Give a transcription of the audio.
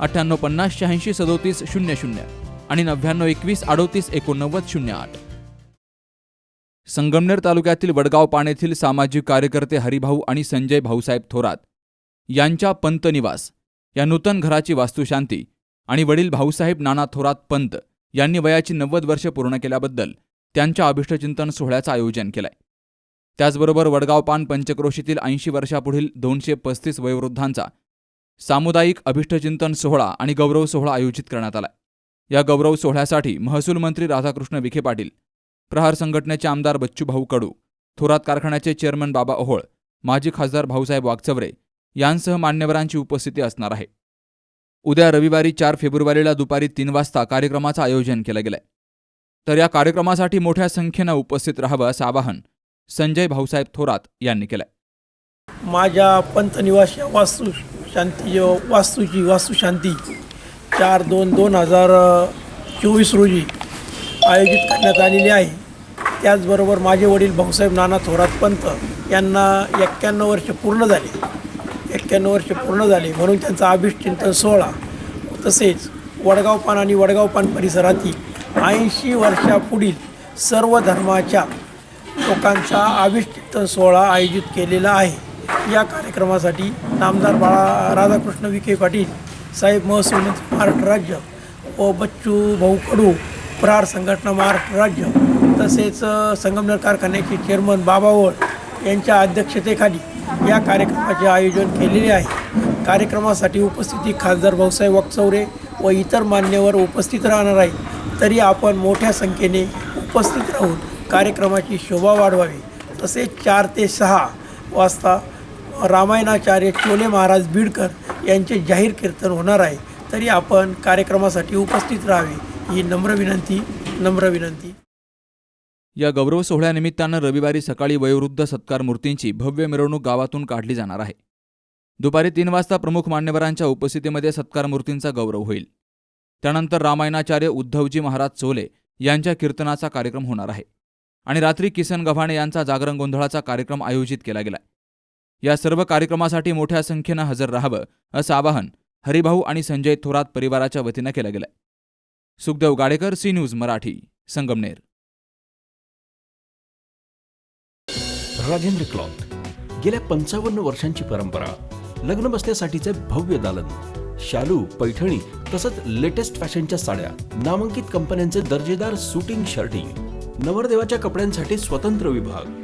अठ्ठ्याण्णव पन्नास शहाऐंशी सदोतीस शून्य शून्य आणि नव्याण्णव एकवीस अडोतीस एकोणनव्वद शून्य आठ. संगमनेर तालुक्यातील वडगाव पाण्यातील सामाजिक कार्यकर्ते हरिभाऊ आणि संजय भाऊसाहेब थोरात यांच्या पंत निवास या नूतन घराची वास्तुशांती आणि वडील भाऊसाहेब नाना थोरात पंत यांनी वयाची नव्वद वर्षे पूर्ण केल्याबद्दल त्यांच्या अभिष्टचिंतन सोहळ्याचं आयोजन केलंय. त्याचबरोबर वडगाव पान पंचक्रोशीतील ऐंशी वर्षापुढील दोनशे पस्तीस वयोवृद्धांचा सामुदायिक अभिष्टचिंतन सोहळा आणि गौरव सोहळा आयोजित करण्यात आला या गौरव सोहळ्यासाठी महसूल मंत्री राधाकृष्ण विखे पाटील प्रहार संघटनेचे आमदार बच्चूभाऊ कडू थोरात कारखान्याचे चेअरमन बाबा ओहोळ माजी खासदार भाऊसाहेब वागचवरे यांसह मान्यवरांची उपस्थिती असणार आहे. उद्या रविवारी चार फेब्रुवारीला दुपारी तीन वाजता कार्यक्रमाचं आयोजन केलं गेलंय. तर या कार्यक्रमासाठी मोठ्या संख्येनं उपस्थित राहावं असं आवाहन संजय भाऊसाहेब थोरात यांनी केलंय. माझ्या पंतनिवास या वास्तू शांती वास्तूची वास्तुशांती चार दोन दोन हजार चोवीस रोजी आयोजित करण्यात आलेली आहे. त्याचबरोबर माझे वडील भाऊसाहेब नाना थोरात पंत यांना एक्क्याण्णव वर्ष पूर्ण झाले. एक्क्याण्णव वर्ष पूर्ण झाले म्हणून त्यांचा अभिष्टचिंतन सोहळा तसेच वडगाव पान आणि वडगाव पान परिसरातील ऐंशी वर्षापुढील सर्व धर्माच्या लोकांचा अभिष्टचिंतन सोहळा आयोजित केलेला आहे. या कार्यक्रमासाठी नामदार बाळा राधाकृष्ण विखे पाटील साहेब महसूल मंत्री महाराष्ट्र राज्य व बच्चू भाऊ कडू प्रार संघटना महाराष्ट्र राज्य तसेच संगमनेर कारखान्याचे चेअरमन बाबावळ यांच्या अध्यक्षतेखाली या कार्यक्रमाचे आयोजन केलेले आहे. कार्यक्रमासाठी उपस्थिती खासदार भाऊसाहेब वाकचौरे व इतर मान्यवर उपस्थित राहणार आहे तरी आपण मोठ्या संख्येने उपस्थित राहून कार्यक्रमाची शोभा वाढवावी. तसेच चार ते सहा वाजता रामायणाचार्य चोले महाराज बीडकर यांचे जाहीर कीर्तन होणार आहे. तरी आपण कार्यक्रमासाठी उपस्थित राहावे ही नम्र विनंती नम्र विनंती. या गौरव सोहळ्यानिमित्तानं रविवारी सकाळी वयोवृद्ध सत्कार मूर्तींची भव्य मिरवणूक गावातून काढली जाणार आहे. दुपारी तीन वाजता प्रमुख मान्यवरांच्या उपस्थितीमध्ये सत्कार मूर्तींचा गौरव होईल. त्यानंतर रामायणाचार्य उद्धवजी महाराज चोले यांच्या कीर्तनाचा कार्यक्रम होणार आहे. आणि रात्री किसन गव्हाणे यांचा जागरण गोंधळाचा कार्यक्रम आयोजित केला गेलाय. या सर्व कार्यक्रमासाठी मोठ्या संख्येनं हजर राहावं असं आवाहन हरिभाऊ आणि संजय थोरात परिवाराच्या वतीनं केलं गेलंय. Sukhdev Gadekar C news Marathi Sangamner. Rajendra cloth गेल्या पंचावन्न वर्षांची परंपरा लग्न बसण्यासाठीचे भव्य दालन शालू पैठणी तसंच लेटेस्ट फॅशनच्या साड्या नामांकित कंपन्यांचे दर्जेदार सुटिंग शर्टिंग नवरदेवाच्या कपड्यांसाठी स्वतंत्र विभाग